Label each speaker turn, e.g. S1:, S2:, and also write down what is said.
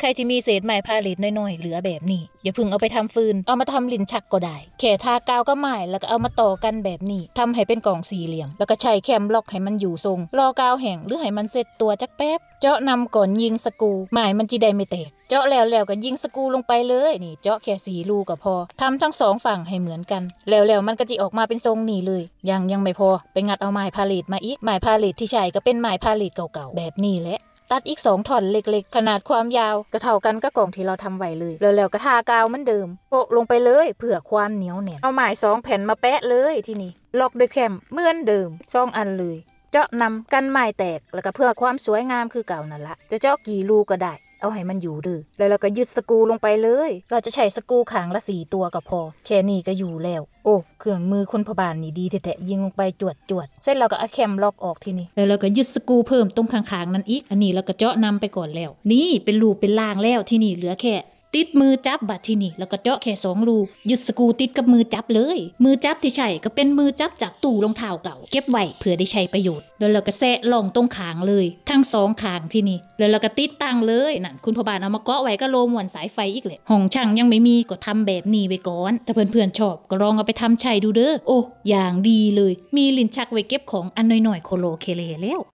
S1: ใครที่มีเศษไม้พาเลทน้อยๆเหลือแบบนี้ อย่าพิ่งเอาไปทำฟืน เอามาทำลิ้นชักก็ได้ แค่ทากาวก็ไม้แล้วก็เอามาต่อกันแบบนี้ทำให้เป็นกล่องสี่เหลี่ยม แล้วก็ใช้แคมล็อกให้มันอยู่ทรง รอกาวแห้งหรือให้มันเสร็จตัวจักแป๊บ เจาะนำก่อนยิงสกูไม้มันจีได้ไม่แตกเจาะแล้วแล้วก็ยิงสกูลงไปเลยนี่ เจาะแค่สีรูก็พอทำทั้งสองฝั่งให้เหมือนกัน แล้วแล้วมันก็จะออกมาเป็นทรงนี้เลย ยังยังไม่พอไปงัดเอาไม้พาเลทมาอีกไม้พาเลทที่ใช้ก็เป็นไม้พาเลทเก่าๆแบบนี้แหละ ตัดอีกสองท่อนเล็กๆ ขนาดความยาวก็เท่ากันกับกล่องที่เราทำไว้เลย แล้วๆก็ทากาวเหมือนเดิมโปะลงไปเลยเพื่อความเหนียวแน่นเอาไม้สองแผ่นมาแปะเลยที่นี่ล็อกด้วยแคมเหมือนเดิมสองอันเลย เจาะนำกันไม้แตกแล้วก็เพื่อความสวยงามคือเก่านั่นละจะเจาะกี่รูก็ได้ เอาให้มันอยู่ดือแล้วเราก็ยึดสกูลงไปเลย เราจะใช้สกูขางละสี่ตัวก็พอ แค่นี้ก็อยู่แล้ว โอ้ เครื่องมือคนพบาลนี่ดีแท้ๆยิงลงไปจวดจวดเสร็จเราก็เอาแคมล็อกออกทีนี้แล้วเราก็ยึดสกูเพิ่มตรงข้างๆนั้นอีก อันนี้เราก็เจาะนำไปก่อนแล้ว นี่เป็นรูเป็นล่างแล้วที่นี่เหลือแค่ ติดมือจับบัดที่นี่แล้วก็เจาะแค่สองรูยึดสกูติดกับมือจับเลย มือจับที่ใช่ก็เป็นมือจับจากตู้รองเท้าเก่า เก็บไว้เผื่อได้ใช้ประโยชน์ แล้วเราก็แซะลองตรงขางเลย ทั้งสองขางที่นี่แล้วเราก็ติดตั้งเลยนั่นคุณพ่อบานเอามาเกาะไว้ก็โลมวนสายไฟอีกเลยห้องช่างยังไม่มีก็ทำแบบนี้ไว้ก่อนถ้าเพื่อนๆชอบก็ลองเอาไปทำใช้ดูเด้อโอ้อย่างดีเลย มีลิ้นชักไว้เก็บของอันน้อยๆโคโลเคเลแล้ว